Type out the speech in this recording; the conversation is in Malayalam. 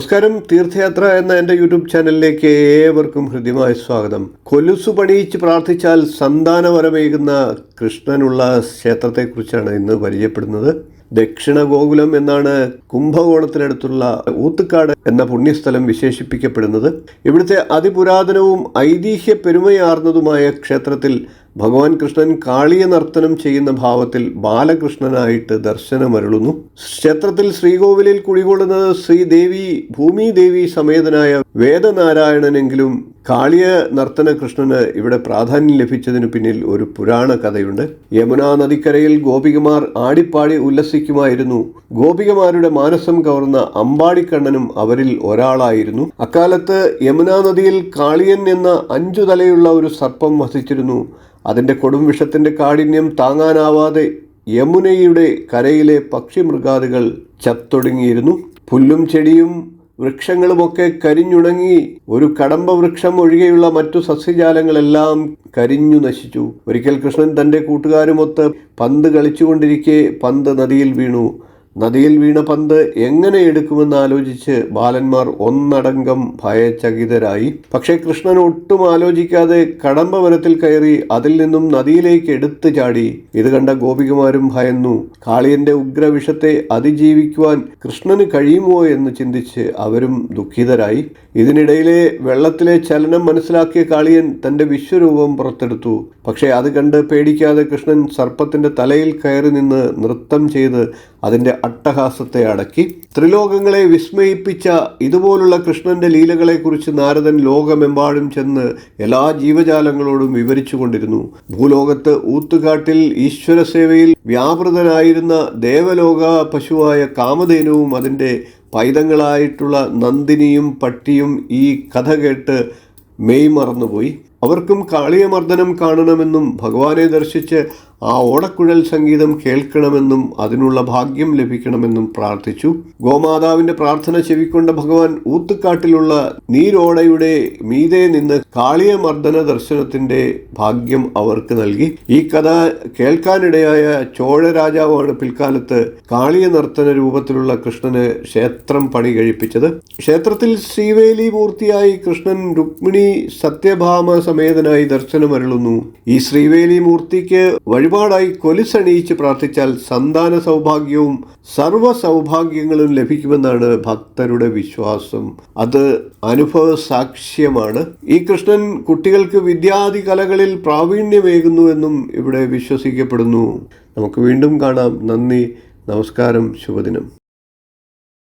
നമസ്കാരം. തീർത്ഥയാത്ര എന്ന എന്റെ യൂട്യൂബ് ചാനലിലേക്ക് ഏവർക്കും ഹൃദ്യമായ സ്വാഗതം. കൊലുസു പണിയിച്ച് പ്രാർത്ഥിച്ചാൽ സന്താനവരമേകുന്ന കൃഷ്ണനുള്ള ക്ഷേത്രത്തെക്കുറിച്ചാണ് ഇന്ന് പരിചയപ്പെടുന്നത്. ദക്ഷിണ ഗോകുലം എന്നാണ് കുംഭകോണത്തിനടുത്തുള്ള ഊത്തുക്കാട് എന്ന പുണ്യസ്ഥലം വിശേഷിപ്പിക്കപ്പെടുന്നത്. ഇവിടുത്തെ അതിപുരാതനവും ഐതിഹ്യ പെരുമയാർന്നതുമായ ക്ഷേത്രത്തിൽ ഭഗവാൻ കൃഷ്ണൻ കാളിയ നർത്തനം ചെയ്യുന്ന ഭാവത്തിൽ ബാലകൃഷ്ണനായിട്ട് ദർശനമരുളുന്നു. ക്ഷേത്രത്തിൽ ശ്രീകോവിലിൽ കുടികൊള്ളുന്നത് ശ്രീദേവി ഭൂമിദേവി സമേതനായ വേദനാരായണനെങ്കിലും കാളിയ നർത്തന കൃഷ്ണന് ഇവിടെ പ്രാധാന്യം ലഭിച്ചതിനു പിന്നിൽ ഒരു പുരാണ കഥയുണ്ട്. യമുനാ നദിക്കരയിൽ ഗോപികമാർ ആടിപ്പാടി ഉല്ലസിക്കുമായിരുന്നു. ഗോപികമാരുടെ മാനസം കവർന്ന അമ്പാടിക്കണ്ണനും അവരിൽ ഒരാളായിരുന്നു. അക്കാലത്ത് യമുനാ നദിയിൽ കാളിയൻ എന്ന അഞ്ചു തലയുള്ള ഒരു സർപ്പം വസിച്ചിരുന്നു. അതിന്റെ കൊടും വിഷത്തിന്റെ കാഠിന്യം താങ്ങാനാവാതെ യമുനയുടെ കരയിലെ പക്ഷിമൃഗാദികൾ ചത്തൊടുങ്ങിയിരുന്നു. പുല്ലും ചെടിയും വൃക്ഷങ്ങളുമൊക്കെ കരിഞ്ഞുണങ്ങി ഒരു കടമ്പ വൃക്ഷം ഒഴികെയുള്ള മറ്റു സസ്യജാലങ്ങളെല്ലാം കരിഞ്ഞു നശിച്ചു. ഒരിക്കൽ കൃഷ്ണൻ തന്റെ കൂട്ടുകാരുമൊത്ത് പന്ത് കളിച്ചുകൊണ്ടിരിക്കെ പന്ത് നദിയിൽ വീണു. നദിയിൽ വീണ പന്ത് എങ്ങനെ എടുക്കുമെന്ന് ആലോചിച്ച് ബാലന്മാർ ഒന്നടങ്കം ഭയചകിതരായി. പക്ഷേ കൃഷ്ണൻ ഒട്ടും ആലോചിക്കാതെ കടമ്പ വനത്തിൽ കയറി അതിൽ നിന്നും നദിയിലേക്ക് എടുത്തു ചാടി. ഇത് കണ്ട ഗോപികമാരും ഭയന്നു. കാളിയന്റെ ഉഗ്രവിഷത്തെ അതിജീവിക്കുവാൻ കൃഷ്ണന് കഴിയുമോ എന്ന് ചിന്തിച്ച് അവരും ദുഃഖിതരായി. ഇതിനിടയിലെ വെള്ളത്തിലെ ചലനം മനസ്സിലാക്കിയ കാളിയൻ തന്റെ വിശ്വരൂപം പുറത്തെടുത്തു. പക്ഷേ അത് കണ്ട് പേടിക്കാതെ കൃഷ്ണൻ സർപ്പത്തിന്റെ തലയിൽ കയറി നിന്ന് നൃത്തം ചെയ്ത് അതിന്റെ അട്ടഹാസത്തെ അടക്കി. ത്രിലോകങ്ങളെ വിസ്മയിപ്പിച്ച ഇതുപോലുള്ള കൃഷ്ണന്റെ ലീലകളെക്കുറിച്ച് നാരദൻ ലോകമെമ്പാടും ചെന്ന് എല്ലാ ജീവജാലങ്ങളോടും വിവരിച്ചു കൊണ്ടിരുന്നു. ഭൂലോകത്ത് ഊത്തുകാട്ടിൽ ഈശ്വര സേവയിൽ വ്യാപൃതനായിരുന്ന ദേവലോക പശുവായ കാമധേനുവും അതിന്റെ പൈതങ്ങളായിട്ടുള്ള നന്ദിനിയും പട്ടിയും ഈ കഥ കേട്ട് മെയ് മറന്നുപോയി. അവർക്കും കാളിയമർദ്ദനം കാണണമെന്നും ഭഗവാനെ ദർശിച്ച് ആ ഓടക്കുഴൽ സംഗീതം കേൾക്കണമെന്നും അതിനുള്ള ഭാഗ്യം ലഭിക്കണമെന്നും പ്രാർത്ഥിച്ചു. ഗോമാതാവിന്റെ പ്രാർത്ഥന ചെവിക്കൊണ്ട ഭഗവാൻ ഊത്തുകാട്ടിലുള്ള നീരോടയുടെ മീതെ നിന്ന് കാളിയമർദ്ദന ദർശനത്തിന്റെ ഭാഗ്യം അവർക്ക് നൽകി. ഈ കഥ കേൾക്കാനിടയായ ചോഴ രാജാവാണ് പിൽക്കാലത്ത് കാളിയ നർത്തന രൂപത്തിലുള്ള കൃഷ്ണന് ക്ഷേത്രം പണി കഴിപ്പിച്ചത് ക്ഷേത്രത്തിൽ ശ്രീവേലി മൂർത്തിയായി കൃഷ്ണൻ രുക്മിണി സത്യഭാമ സമേതനായി ദർശനമരുളുന്നു ഈ ശ്രീവേലി മൂർത്തിക്ക് വഴിപാടായി കൊലുസണിയിച്ച് പ്രാർത്ഥിച്ചാൽ സന്താന സൗഭാഗ്യവും സർവ സൗഭാഗ്യങ്ങളും ലഭിക്കുമെന്നാണ് ഭക്തരുടെ വിശ്വാസം. അത് അനുഭവ സാക്ഷ്യമാണ് ഈ കൃഷ്ണൻ കുട്ടികൾക്ക് വിദ്യാദി കലകളിൽ പ്രാവീണ്യമേകുന്നു എന്നും ഇവിടെ വിശ്വസിക്കപ്പെടുന്നു. നമുക്ക് വീണ്ടും കാണാം. നന്ദി. നമസ്കാരം. ശുഭദിനം.